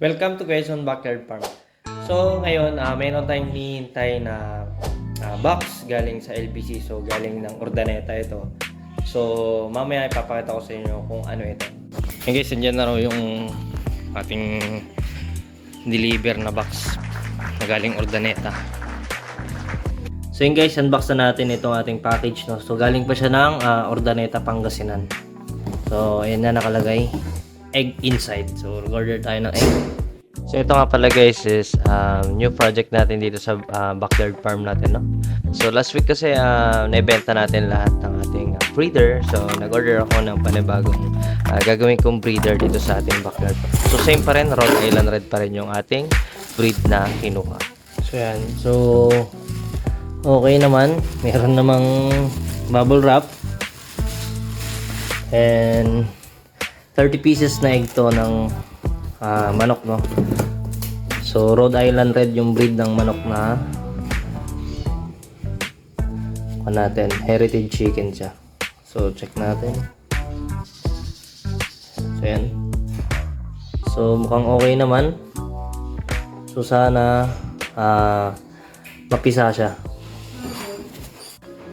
Welcome to Quezon Backyard Farm. So, ngayon, uh, mayroon tayong hinihintay na ah, box galing sa LBC. So, galing ng Ordaneta ito. So, mamaya ipapakita ko sa inyo kung ano ito. Okay guys, nandiyan na raw yung ating deliver na box na galing Ordaneta. So yun guys, unbox na natin itong ating package. No? So galing pa siya ng ah, Ordaneta Pangasinan. So ayan na nakalagay. Egg inside. So order tayo ng egg. So ito nga pala guys is um, new project natin dito sa ah, backyard farm natin. No? So last week kasi uh, naibenta natin lahat ng ating ah, breeder. So nag-order ako ng panibagong ah, gagawin kong breeder dito sa ating backyard. So same pa rin, Rhode Island Red pa rin yung ating breed na kinuha. So yan. So Okay naman. Meron namang bubble wrap. And 30 pieces na egg to ng ah, manok, no? So, Rhode Island Red yung breed ng manok na ano natin, heritage chicken siya. So, check natin. So, yan. So, mukhang okay naman. So, sana ah mapisa siya.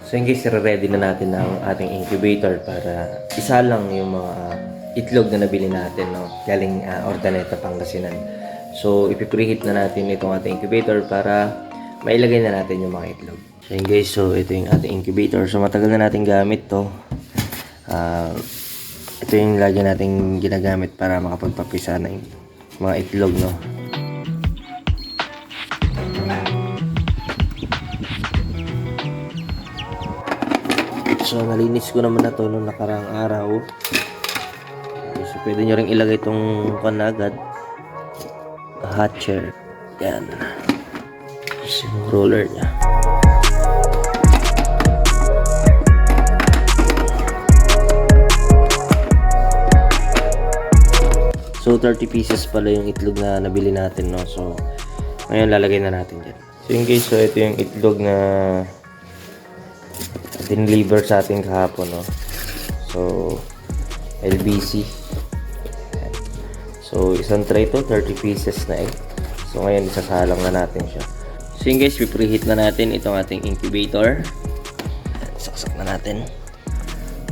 So yung guys, ready na natin ang ating incubator para isa lang yung mga itlog na nabili natin, no? Galing uh, Ordaneta, Pangasinan. So, ipipreheat na natin itong ating incubator para mailagay na natin yung mga itlog. So yun guys, so ito yung ating incubator. So matagal na natin gamit to. Ah, ito yung lagi nating ginagamit para makapagpapisa yung mga itlog, no? So, nalinis ko naman na to nung nakarang araw. Pwede nyo rin ilagay itong kanagad. Hatcher. Yan. Tapos yung roller niya. So, 30 pieces pala yung itlog na nabili natin, no? So, ngayon lalagay na natin dyan. So, yung guys, so ito yung itlog na dineliver sa atin kahapon, no? So, LBC. So, isang tray to, 30 pieces na egg. So, ngayon, isasalang na natin siya. So, yun guys, preheat na natin itong ating incubator. Saksak na natin.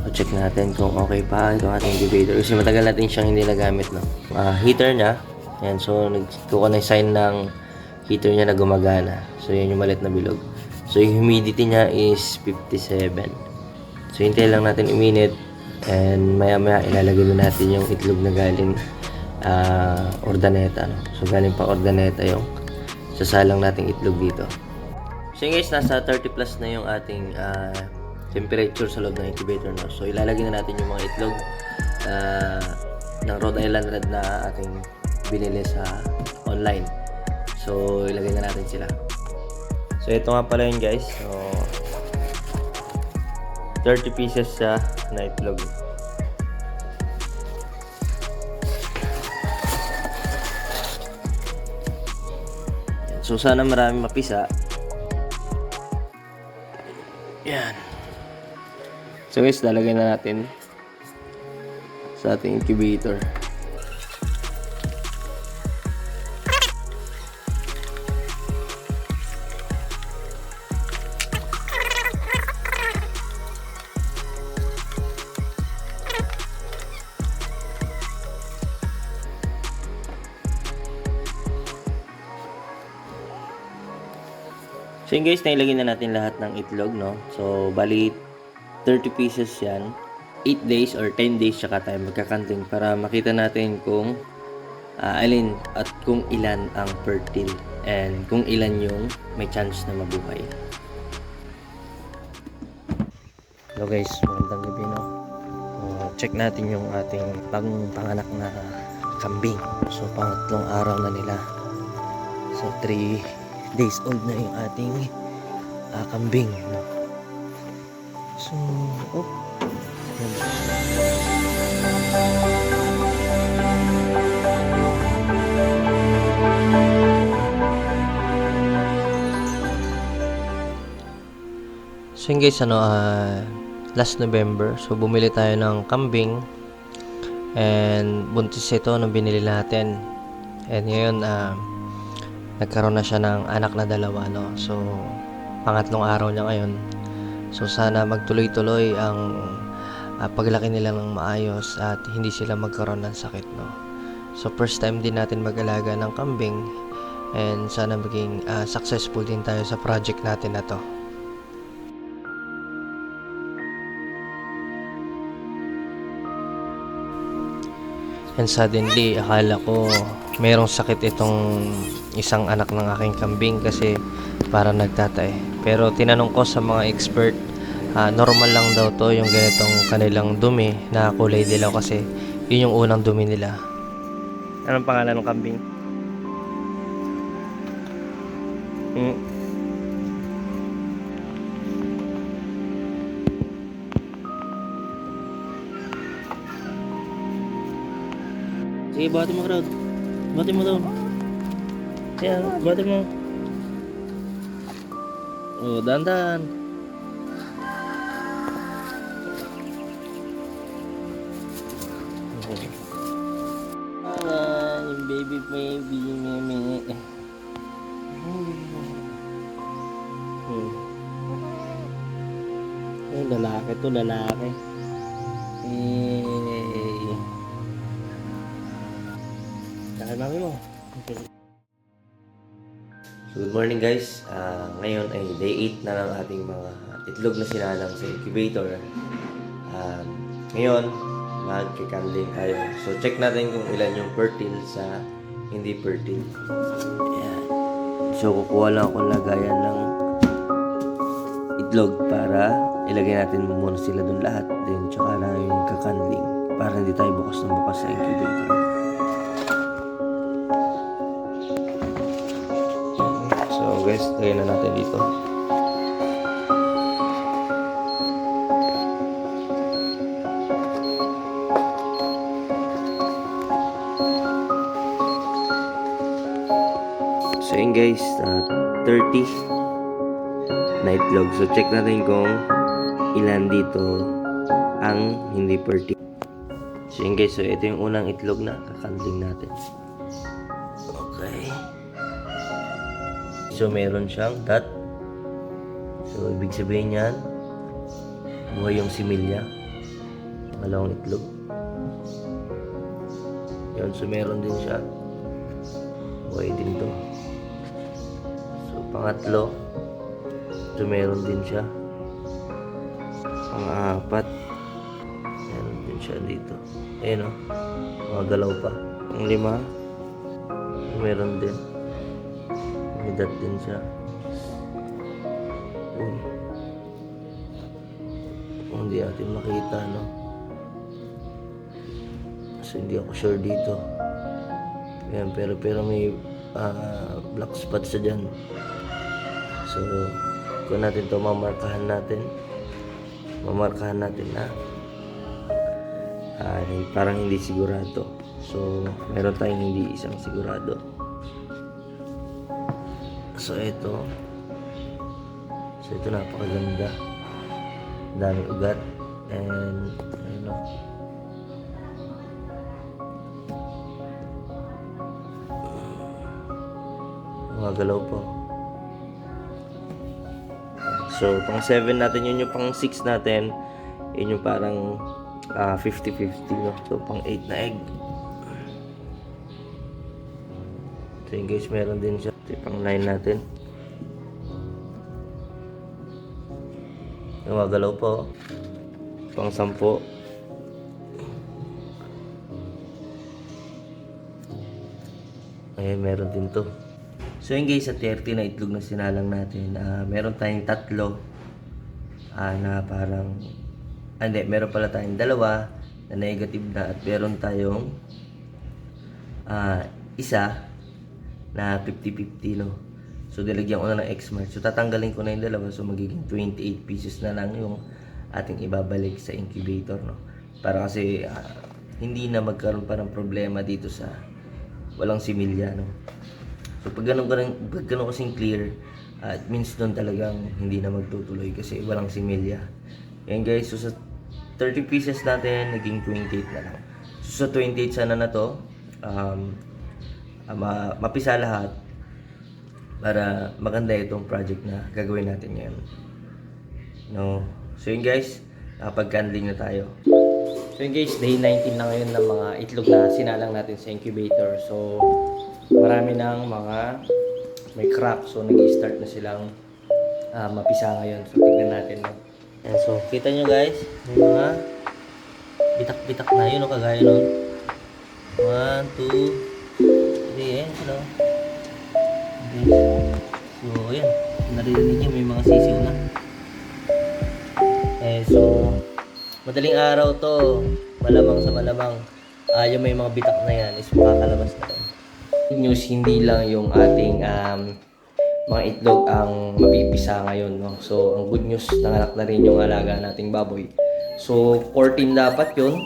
So, check natin kung okay pa itong ating incubator. Kasi matagal natin siyang hindi nagamit, no? Ah, heater niya. Ayan, so, nagkuha na sign ng heater niya na gumagana. So, yan yung malit na bilog. So, yung humidity niya is 57. So, hintay lang natin uminit. And maya-maya ilalagay na natin yung itlog na galing ah, ordaneta. No? So, galing pa ordaneta yung sasalang nating itlog dito. So, yun guys, nasa 30 plus na yung ating ah, temperature sa loob ng incubator. No? So, ilalagay na natin yung mga itlog ah, ng Rhode Island Red na ating binili sa online. So, ilagay na natin sila. So, ito nga pala yun guys. So, 30 pieces siya na itlog. So, sana marami mapisa. Yan. So guys, lalagay na natin sa ating incubator. So guys, nailagay na natin lahat ng itlog, no? So, bali 30 pieces yan. 8 days or 10 days tsaka tayo magkakanting para makita natin kung ah, alin at kung ilan ang fertile and kung ilan yung may chance na mabuhay. Hello guys, magandang gabi no. Uh, check natin yung ating bagong panganak na kambing. So pangatlong araw na nila. So 3 days old na yung ating ah, kambing. No? So, oh. So yun guys, ano, ah, last November, so bumili tayo ng kambing and buntis ito na binili natin. And ngayon, ah, nagkaroon na siya ng anak na dalawa, no? So, pangatlong araw niya ngayon. So, sana magtuloy-tuloy ang ah, paglaki nila ng maayos at hindi sila magkaroon ng sakit, no? So, first time din natin mag-alaga ng kambing and sana maging ah, successful din tayo sa project natin na to. And suddenly, akala ko merong sakit itong isang anak ng aking kambing kasi para nagtatae. Pero tinanong ko sa mga expert, ah, normal lang daw to yung ganitong kanilang dumi na kulay dilaw kasi yun yung unang dumi nila. Anong pangalan ng kambing? Hmm. Sige, bati mo crowd. Bati mo daw. Yan, bati mo. Oh, dandan. Ayan, yung baby baby, meme. Hmm. Eh, lalaki to, lalaki. Dahil mami mo. Okay. So, good morning guys. Ah, ngayon ay day 8 na ng ating mga itlog na sinalang sa incubator. Um, ngayon, mag-candling tayo. So, check natin kung ilan yung fertile sa hindi fertile. Ayan. So, kukuha lang ako lagayan ng itlog para ilagay natin muna sila dun lahat. Then, tsaka na yung kakandling para hindi tayo bukas ng bukas sa incubator. Guys, lagay na natin dito. So yun guys, uh, 30 na itlog. So check natin kung ilan dito ang hindi fertile. So yun guys, so ito yung unang itlog na kakandling natin. Okay. So, meron siyang dot. So, ibig sabihin yan, buhay yung similya. Pangalawang itlog. Yun, so meron din siya. Buhay din to. So, pangatlo, so meron din siya. Pang-apat, meron din siya dito. Ayun o, mga galaw pa. Ang lima, meron din. Dot din siya. Uy. Kung hindi natin makita, no? Kasi hindi ako sure dito. Ayan, pero, pero may ah, black spot sa dyan. So, kung natin to mamarkahan natin, mamarkahan natin na ah, parang hindi sigurado. So, meron tayong hindi isang sigurado. So, ito. So, ito napakaganda. Daming ugat. And, ano. Mga galaw po. So, pang 7 natin, yun yung pang 6 natin. Yun yung parang ah, 50-50, no? So, pang 8 na egg. So, guys, meron din siya. Ito pang 9 natin. Yung mga galaw po. Pang 10. Ayan, meron din to. So yun guys, sa 30 na itlog na sinalang natin, ah, meron tayong tatlo ah, na parang, ah, hindi, meron pala tayong dalawa na negative na at meron tayong ah, isa na 50-50 no. So nilagyan ko na ng X mark. So tatanggalin ko na yung dalawa so magiging 28 pieces na lang yung ating ibabalik sa incubator no. Para kasi ah, hindi na magkaroon pa ng problema dito sa walang similya no. So pag ganun, ganun, pag ganun kasing clear, uh, it means doon talagang hindi na magtutuloy kasi walang similya. Yan guys, so sa 30 pieces natin, naging 28 na lang. So sa 28 sana na to, um, ah, ma- mapisa lahat para maganda itong project na gagawin natin ngayon. No. So yun guys, nakapag-candling na tayo. So yun guys, day 19 na ngayon ng mga itlog na sinalang natin sa incubator. So marami ng mga may crack. So nag-start na silang ah, mapisa ngayon. So tignan natin. No? Yan, so kita nyo guys, may mga bitak-bitak na yun o kagaya nun. 1, 2, 3, hello. Okay. So, ayan. Naririnig niyo may mga sisiw na. Eh, so, madaling araw to. Malamang sa malamang. Ah, yung may mga bitak na yan is makakalabas na rin. News, hindi lang yung ating um, mga itlog ang mapipisa ngayon. No? So, ang good news, nanganak na rin yung alaga nating baboy. So, 14 dapat yun.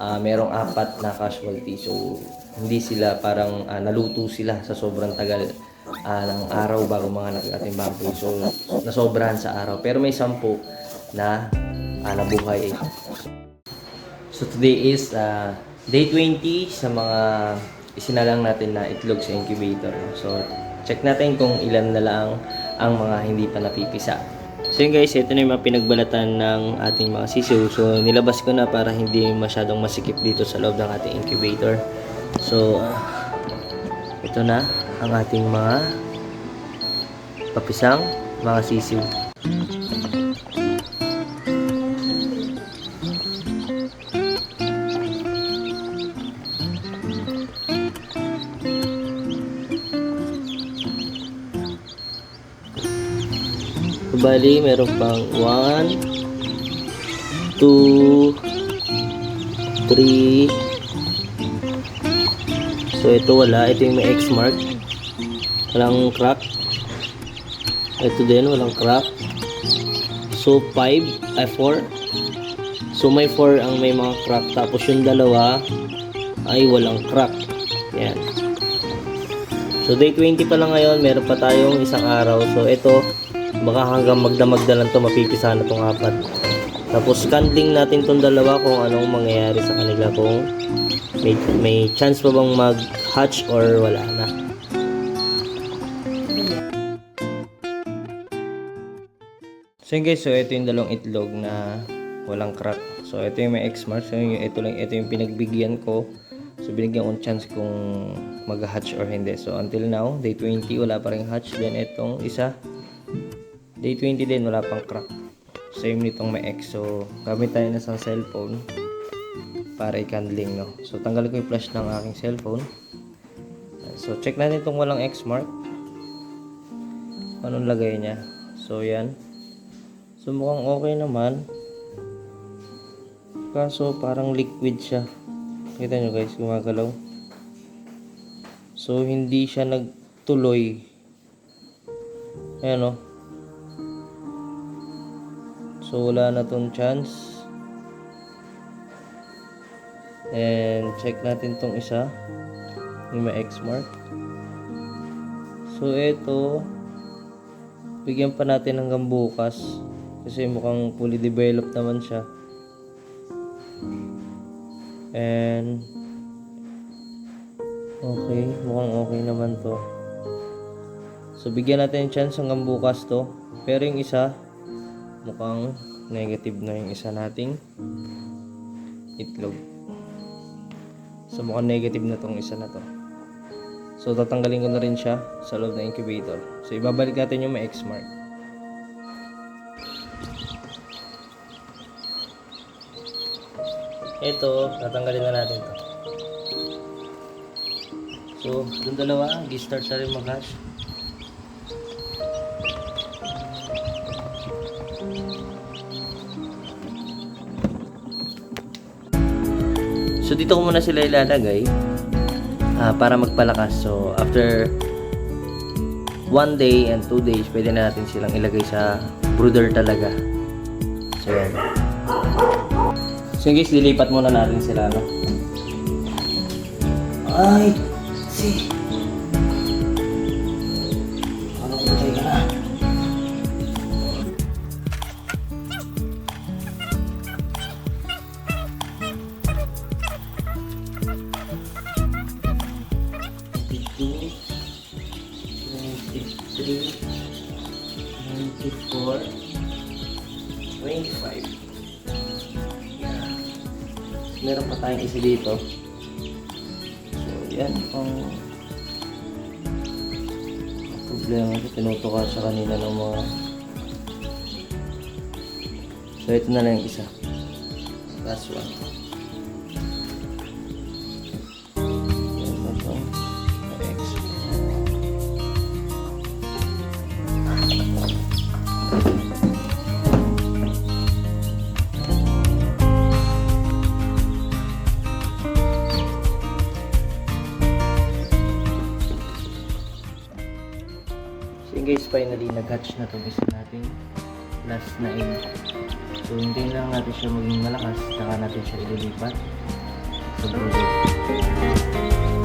Ah, merong apat na casualty. So, hindi sila parang ah, naluto sila sa sobrang tagal ah, ng araw bago mga natin baboy. So, nasobrahan sa araw. Pero may sampu na ah, nabuhay. So, today is ah, day 20 sa mga isinalang natin na itlog sa incubator. So, check natin kung ilan na lang ang mga hindi pa napipisa. So yun guys, ito na yung mga pinagbalatan ng ating mga sisiw. So nilabas ko na para hindi masyadong masikip dito sa loob ng ating incubator. So ah, ito na ang ating mga papisang mga sisiw. Bali, meron pang 1, 2, 3. So, ito wala. Ito yung may X mark. Walang crack. Ito din, walang crack. So, 5, ay 4. So, may 4 ang may mga crack. Tapos yung dalawa ay walang crack. Yan. So, day 20 pa lang ngayon. Meron pa tayong isang araw. So, ito, baka hanggang magdamag na lang to mapipisa na tong apat. Tapos, candling natin tong dalawa kung anong mangyayari sa kanila kung may, may chance pa bang mag-hatch or wala na. So guys, so ito yung dalawang itlog na walang crack. So ito yung may X mark. So yung, ito lang, ito yung pinagbigyan ko. So binigyan ko chance kung mag-hatch or hindi. So until now, day 20 wala pa rin hatch. Then itong isa, day 20 din wala pang crack. Same nitong may. So gamit tayo na sa cellphone para i-candling no. So tanggalin ko yung flash ng aking cellphone. So check natin itong walang X mark. Anong lagay niya? So yan. So mukhang okay naman. Kaso parang liquid siya. Kita nyo guys, gumagalaw. So hindi siya nagtuloy. Ayan o. So wala na tong chance. And check natin tong isa. Yung may X mark. So ito, bigyan pa natin hanggang bukas. Kasi mukhang fully developed naman siya. And okay, mukhang okay naman to. So bigyan natin yung chance hanggang bukas to. Pero yung isa, mukhang negative na yung isa nating itlog. So mukhang negative na tong isa na to. So tatanggalin ko na rin siya sa loob ng incubator. So ibabalik natin yung may X mark. Ito, tatanggalin na natin to. So, yung dalawa, gi-start na rin mag-hatch. So, dito ko muna sila ilalagay ah, para magpalakas. So, after one day and two days, pwede na natin silang ilagay sa brooder talaga. So, yan. So guys, lilipat muna natin sila, no? Ay! Si! Isa dito. So, yan ang problema ko. Tinutuka siya kanina ng mga... So, ito na lang yung isa. Last one. So guys, finally nag-hatch na itong isa nating last na egg. So hintayin lang natin siya maging malakas, saka natin siya ililipat sa brood.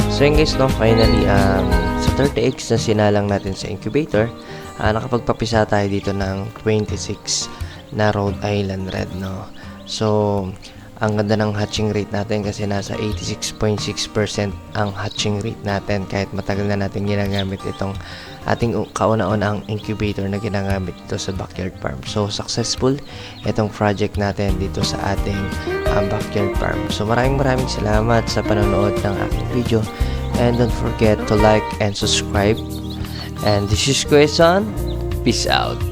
So yun guys, no, finally, um, sa 30 eggs na sinalang natin sa incubator, ah, nakapagpapisa tayo dito ng 26 na Rhode Island Red, no. So, ang ganda ng hatching rate natin kasi nasa 86.6% ang hatching rate natin kahit matagal na natin ginagamit itong ating u- kauna-unang incubator na ginagamit dito sa backyard farm. So, successful itong project natin dito sa ating um, backyard farm. So, maraming maraming salamat sa panonood ng aking video. And don't forget to like and subscribe. And this is Son. Peace out.